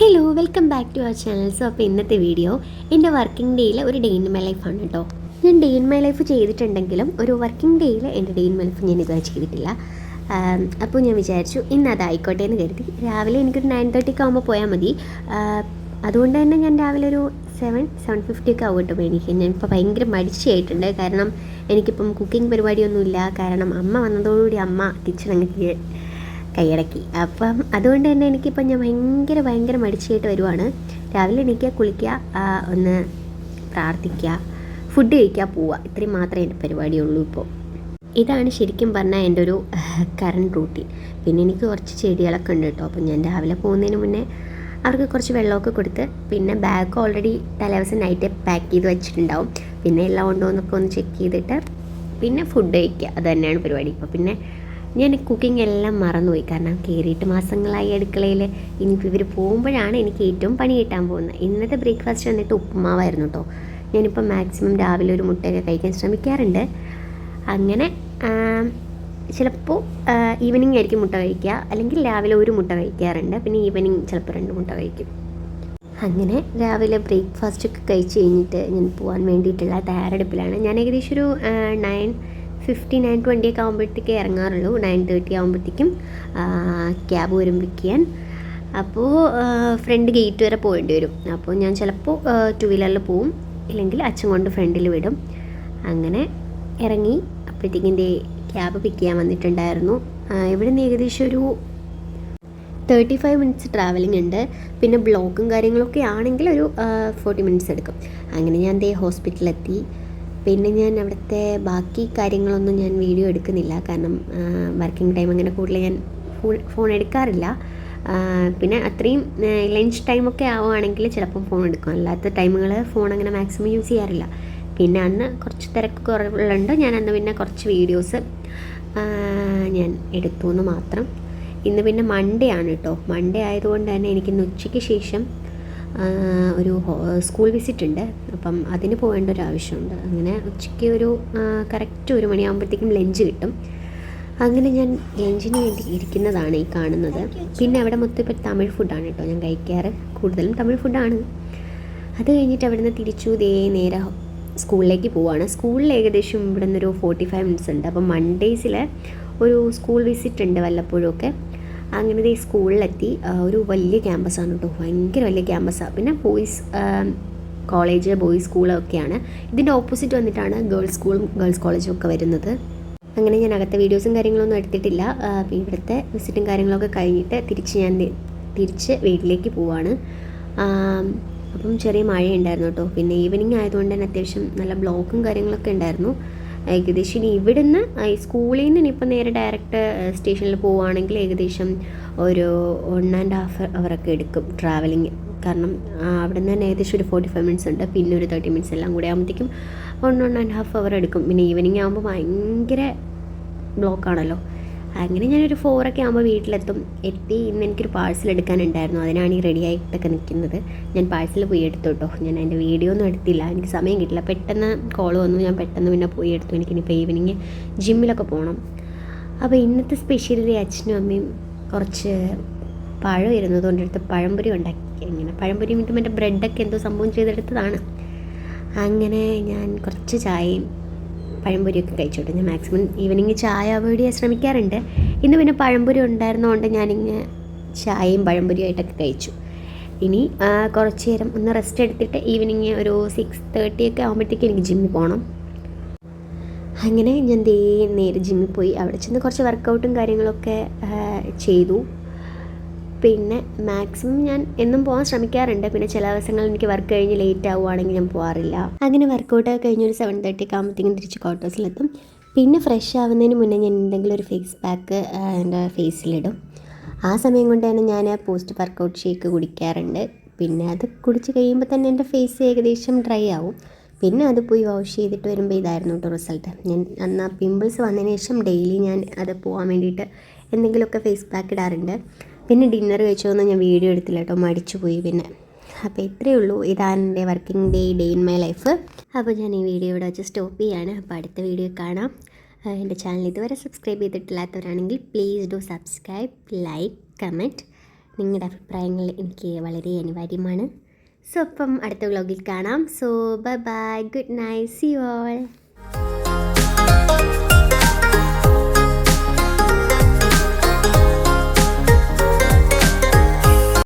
Hello welcome back to our channel so അപ്പോൾ ഇന്നത്തെ video എന്റെ വർക്കിംഗ് ഡേയിൽ ഒരു ഡേ ഇൻ മൈ ലൈഫാണ് കേട്ടോ ഞാൻ ഡേ ഇൻ മൈ ലൈഫ് ചെയ്തിട്ടുണ്ടെങ്കിലും ഒരു വർക്കിംഗ് ഡേയിൽ എന്റെ ഡേ ഇൻ മൈ ലൈഫ് ഞാൻ ഇതുവരെ ചെയ്തിട്ടില്ല. അപ്പോൾ ഞാൻ വിചാരിച്ചു ഇന്ന് അതായിക്കോട്ടെ എന്ന് കരുതി. രാവിലെ എനിക്കൊരു നയൻ തേർട്ടിക്ക് ആകുമ്പോൾ പോയാൽ മതി. അതുകൊണ്ട് തന്നെ ഞാൻ രാവിലെ ഒരു സെവൻ സെവൻ ഫിഫ്റ്റി ഒക്കെ ആവും കേട്ടോ എനിക്ക് ഞാനിപ്പോൾ ഭയങ്കര മടിച്ചായിട്ടുണ്ട് കാരണം എനിക്കിപ്പം കുക്കിംഗ് പരിപാടിയൊന്നുമില്ല. കാരണം അമ്മ വന്നതോടുകൂടി അമ്മ കിച്ചൺ അങ്ങ് കൈയടക്കി. അപ്പം അതുകൊണ്ട് തന്നെ എനിക്കിപ്പം ഞാൻ ഭയങ്കര ഭയങ്കര മടിച്ചായിട്ട് വരുവാണ്. രാവിലെ എണീക്കുക കുളിക്കുക ഒന്ന് പ്രാർത്ഥിക്കുക ഫുഡ് കഴിക്കുക പോവുക. ഇത്രയും മാത്രമേ എന്റെ പരിപാടിയുള്ളൂ ഇപ്പോൾ. ഇതാണ് ശരിക്കും പറഞ്ഞാൽ എന്റെ ഒരു കറണ്ട് റൂട്ടീൻ പിന്നെ എനിക്ക് കുറച്ച് ചെടികളൊക്കെ ഉണ്ട് കേട്ടോ. അപ്പം ഞാൻ രാവിലെ പോകുന്നതിന് മുന്നേ അവർക്ക് കുറച്ച് വെള്ളമൊക്കെ കൊടുത്ത് പിന്നെ ബാഗ് ഓൾറെഡി തലേദിവസം നൈറ്റ് പാക്ക് ചെയ്ത് വെച്ചിട്ടുണ്ടാവും. പിന്നെ എല്ലാം ഉണ്ടോ എന്നൊക്കെ ഒന്ന് ചെക്ക് ചെയ്തിട്ട് പിന്നെ ഫുഡ് കഴിക്കുക. അത് തന്നെയാണ് പരിപാടി. ഇപ്പോൾ പിന്നെ ഞാൻ കുക്കിംഗ് എല്ലാം മറന്നുപോയി. കാരണം കയറിയിട്ട് മാസങ്ങളായി അടുക്കളയിൽ ഇനിയിപ്പോൾ ഇവർ പോകുമ്പോഴാണ് എനിക്ക് ഏറ്റവും പണി കിട്ടാൻ പോകുന്നത്. ഇന്നത്തെ ബ്രേക്ക്ഫാസ്റ്റ് വന്നിട്ട് ഉപ്പുമാവായിരുന്നു കേട്ടോ ഞാനിപ്പോൾ മാക്സിമം രാവിലെ ഒരു മുട്ടയൊക്കെ കഴിക്കാൻ ശ്രമിക്കാറുണ്ട്. അങ്ങനെ ചിലപ്പോൾ ഈവനിങ് ആയിരിക്കും മുട്ട കഴിക്കുക. അല്ലെങ്കിൽ രാവിലെ ഒരു മുട്ട കഴിക്കാറുണ്ട്. പിന്നെ ഈവനിങ് ചിലപ്പോൾ രണ്ട് മുട്ട കഴിക്കും. അങ്ങനെ രാവിലെ ബ്രേക്ക്ഫാസ്റ്റ് ഒക്കെ കഴിച്ച് കഴിഞ്ഞിട്ട് ഞാൻ പോകാൻ വേണ്ടിയിട്ടുള്ള തയ്യാറെടുപ്പിലാണ്. ഞാൻ ഏകദേശം ഒരു നയൻ ഫിഫ്റ്റി നയൻ ട്വന്റി ഒക്കെ ആകുമ്പോഴത്തേക്ക് ഇറങ്ങാറുള്ളൂ. നയൻ തേർട്ടി ആകുമ്പോഴത്തേക്കും ക്യാബ് വരും പിക്ക് ചെയ്യാൻ. അപ്പോൾ ഫ്രണ്ട് ഗേറ്റ് വരെ പോകേണ്ടി വരും. അപ്പോൾ ഞാൻ ചിലപ്പോൾ ടു വീലറിൽ പോവും. ഇല്ലെങ്കിൽ അച്ഛൻ കൊണ്ട് ഫ്രണ്ടിൽ വിടും. അങ്ങനെ ഇറങ്ങി അപ്പോഴത്തേക്കും എന്റെ ക്യാബ് പിക്ക് ചെയ്യാൻ വന്നിട്ടുണ്ടായിരുന്നു. ഇവിടെ നിന്ന് ഏകദേശം ഒരു തേർട്ടി ഫൈവ് മിനിറ്റ്സ് ട്രാവലിംഗ് ഉണ്ട്. പിന്നെ ബ്ലോക്കും കാര്യങ്ങളൊക്കെ ആണെങ്കിൽ ഒരു ഫോർട്ടി മിനിറ്റ്സ് എടുക്കും. അങ്ങനെ ഞാൻ ദേ ഹോസ്പിറ്റലിലെത്തി പിന്നെ ഞാൻ അവിടുത്തെ ബാക്കി കാര്യങ്ങളൊന്നും ഞാൻ വീഡിയോ എടുക്കുന്നില്ല. കാരണം വർക്കിംഗ് ടൈം അങ്ങനെ കൂടുതൽ ഞാൻ ഫോൺ എടുക്കാറില്ല. പിന്നെ അത്രയും ലഞ്ച് ടൈമൊക്കെ ആവുകയാണെങ്കിൽ ചിലപ്പം ഫോൺ എടുക്കും. അല്ലാത്ത ടൈമുകൾ ഫോൺ അങ്ങനെ മാക്സിമം യൂസ് ചെയ്യാറില്ല. പിന്നെ അന്ന് കുറച്ച് തിരക്ക് കുറവുള്ളുണ്ട് ഞാൻ അന്ന് പിന്നെ കുറച്ച് വീഡിയോസ് ഞാൻ എടുത്തു എന്ന് മാത്രം. ഇന്ന് പിന്നെ മൺഡേ ആണ് കേട്ടോ മൺഡേ ആയതുകൊണ്ട് തന്നെ എനിക്കിന്ന് ഉച്ചയ്ക്ക് ശേഷം ഒരു സ്കൂൾ വിസിറ്റ് ഉണ്ട്. അപ്പം അതിന് പോകേണ്ട ഒരു ആവശ്യമുണ്ട്. അങ്ങനെ ഉച്ചയ്ക്ക് ഒരു കറക്റ്റ് ഒരു മണിയാകുമ്പോഴത്തേക്കും ലഞ്ച് കിട്ടും. അങ്ങനെ ഞാൻ ലഞ്ചിന് വേണ്ടി ഇരിക്കുന്നതാണ് ഈ കാണുന്നത്. പിന്നെ അവിടെ മൊത്തം ഇപ്പോൾ തമിഴ് ഫുഡാണ് കേട്ടോ ഞാൻ കഴിക്കാറ്. കൂടുതലും തമിഴ് ഫുഡാണ് അത് കഴിഞ്ഞിട്ട് അവിടെ നിന്ന് തിരിച്ചു ദേ നേരെ സ്കൂളിലേക്ക് പോവാണ്. സ്കൂളിൽ ഏകദേശം ഇവിടെ നിന്നൊരു ഫോർട്ടി ഫൈവ് മിനിറ്റ്സ് ഉണ്ട്. അപ്പം മൺഡേയ്സിൽ ഒരു സ്കൂൾ വിസിറ്റ് ഉണ്ട് വല്ലപ്പോഴും ഒക്കെ. അങ്ങനെ ഈ സ്കൂളിലെത്തി ഒരു വലിയ ക്യാമ്പസാണ് കേട്ടോ ഭയങ്കര വലിയ ക്യാമ്പസാണ് പിന്നെ ബോയ്സ് കോളേജ് ബോയ്സ് സ്കൂളൊക്കെയാണ് ഇതിന്റെ ഓപ്പോസിറ്റ് വന്നിട്ടാണ് ഗേൾസ് സ്കൂളും ഗേൾസ് കോളേജും ഒക്കെ വരുന്നത്. അങ്ങനെ ഞാൻ അകത്തെ വീഡിയോസും കാര്യങ്ങളൊന്നും എടുത്തിട്ടില്ല. ഇവിടുത്തെ വിസിറ്റും കാര്യങ്ങളൊക്കെ കഴിഞ്ഞിട്ട് തിരിച്ച് ഞാൻ തിരിച്ച് വീട്ടിലേക്ക് പോവാണ്. അപ്പം ചെറിയ മഴയുണ്ടായിരുന്നു കേട്ടോ പിന്നെ ഈവനിങ് ആയതുകൊണ്ട് തന്നെ അത്യാവശ്യം നല്ല ബ്ലോക്കും കാര്യങ്ങളൊക്കെ ഉണ്ടായിരുന്നു. ഏകദേശം ഇനി ഇവിടുന്ന് സ്കൂളിൽ നിന്ന് ഇനിയിപ്പോൾ നേരെ ഡയറക്റ്റ് സ്റ്റേഷനിൽ പോവുകയാണെങ്കിൽ ഏകദേശം ഒരു വൺ ആൻഡ് ഹാഫ് അവറൊക്കെ എടുക്കും ട്രാവലിങ് കാരണം അവിടെ നിന്ന് തന്നെ ഏകദേശം ഒരു ഫോർട്ടി ഫൈവ് മിനിറ്റ്സ് ഉണ്ട്. പിന്നെ ഒരു തേർട്ടി മിനിറ്റ്സ് എല്ലാം കൂടെ ആകുമ്പോഴത്തേക്കും one one and half hour എടുക്കും. പിന്നെ ഈവനിങ് ആകുമ്പോൾ ഭയങ്കര ബ്ലോക്കാണല്ലോ അങ്ങനെ ഞാനൊരു ഫോറൊക്കെ ആകുമ്പോൾ വീട്ടിലെത്തും. എത്തി ഇന്ന് എനിക്കൊരു പാഴ്സൽ എടുക്കാനുണ്ടായിരുന്നു. അതിനാണ് ഈ റെഡി ആയിട്ടൊക്കെ നിൽക്കുന്നത് ഞാൻ പാഴ്സൽ പോയി എടുത്തു കേട്ടോ ഞാൻ അതിന്റെ വീഡിയോ ഒന്നും എടുത്തില്ല. എനിക്ക് സമയം കിട്ടില്ല. പെട്ടെന്ന് കോൾ വന്നു. ഞാൻ പെട്ടെന്ന് പിന്നെ പോയി എടുത്തു. എനിക്കിനിപ്പോൾ ഈവനിങ് ജിമ്മിലൊക്കെ പോകണം അപ്പോൾ ഇന്നത്തെ സ്പെഷ്യലി അച്ഛനും അമ്മയും കുറച്ച് പഴം ഇരുന്നത് കൊണ്ടെടുത്ത് പഴംപൊരി ഉണ്ടാക്കി. ഇങ്ങനെ പഴംപൊരി മറ്റേ ബ്രെഡൊക്കെ എന്തോ സംഭവം ചെയ്തെടുത്തതാണ്. അങ്ങനെ ഞാൻ കുറച്ച് ചായയും പഴംപൊരിയൊക്കെ കഴിച്ചോട്ടെ. ഞാൻ മാക്സിമം ഈവനിങ് ചായ അവോയ്ഡ് ചെയ്യാൻ ശ്രമിക്കാറുണ്ട്. ഇന്ന് പിന്നെ പഴംപൊരി ഉണ്ടായിരുന്നതുകൊണ്ട് ഞാനിങ്ങനെ ചായയും പഴംപൊരിയായിട്ടൊക്കെ കഴിച്ചു. ഇനി കുറച്ച് നേരം ഒന്ന് റെസ്റ്റ് എടുത്തിട്ട് ഈവനിങ് ഒരു സിക്സ് തേർട്ടി ഒക്കെ ആകുമ്പോഴത്തേക്ക് എനിക്ക് ജിമ്മിൽ പോകണം അങ്ങനെ ഞാൻ ദേ നേരെ ജിമ്മിൽ പോയി. അവിടെ ചെന്ന് കുറച്ച് വർക്കൗട്ടും കാര്യങ്ങളൊക്കെ ചെയ്തു. പിന്നെ മാക്സിമം ഞാൻ എന്നും പോകാൻ ശ്രമിക്കാറുണ്ട്. പിന്നെ ചില ദിവസങ്ങൾ എനിക്ക് വർക്ക് കഴിഞ്ഞ് ലേറ്റ് ആവുകയാണെങ്കിൽ ഞാൻ പോകാറില്ല അങ്ങനെ വർക്കൗട്ട് കഴിഞ്ഞ് ഒരു സെവൻ തേർട്ടി ഒക്കെ ആകുമ്പോഴത്തേക്കും തിരിച്ച് ക്വാർട്ടേഴ്സിലെത്തും പിന്നെ ഫ്രഷ് ആവുന്നതിന് മുന്നേ ഞാൻ എന്തെങ്കിലും ഒരു ഫേസ് പാക്ക് എന്റെ ഫേസിലിടും ആ സമയം കൊണ്ട് തന്നെ ഞാൻ പോസ്റ്റ് വർക്കൗട്ട് ഷേക്ക് കുടിക്കാറുണ്ട്. പിന്നെ അത് കുടിച്ച് കഴിയുമ്പോൾ തന്നെ എന്റെ ഫേസ് ഏകദേശം ഡ്രൈ ആവും. പിന്നെ അത് പോയി വാഷ് ചെയ്തിട്ട് വരുമ്പോൾ ഇതായിരുന്നു കേട്ടോ റിസൾട്ട് ഞാൻ അന്ന് ആ പിമ്പിൾസ് വന്നതിന് ശേഷം ഡെയിലി ഞാൻ അത് പോകാൻ വേണ്ടിയിട്ട് എന്തെങ്കിലുമൊക്കെ ഫേസ് പാക്ക് ഇടാറുണ്ട്. പിന്നെ ഡിന്നർ കഴിച്ചോന്ന് ഞാൻ വീഡിയോ എടുത്തില്ല കേട്ടോ മടിച്ചു പോയി പിന്നെ. അപ്പോൾ ഇത്രയേ ഉള്ളൂ. ഇതാണ് എന്റെ working day day in my life അപ്പോൾ ഞാൻ ഈ വീഡിയോ ഇവിടെ വെച്ച് സ്റ്റോപ്പ് ചെയ്യാണ്. അപ്പോൾ അടുത്ത വീഡിയോ കാണാം. എന്റെ ചാനൽ ഇതുവരെ subscribe ചെയ്തിട്ടില്ലാത്തവരാണെങ്കിൽ please do subscribe like comment നിങ്ങളുടെ അഭിപ്രായങ്ങൾ എനിക്ക് വളരെ അനിവാര്യമാണ്. സോ അപ്പം അടുത്ത വ്ലോഗിൽ കാണാം. So bye bye good night see all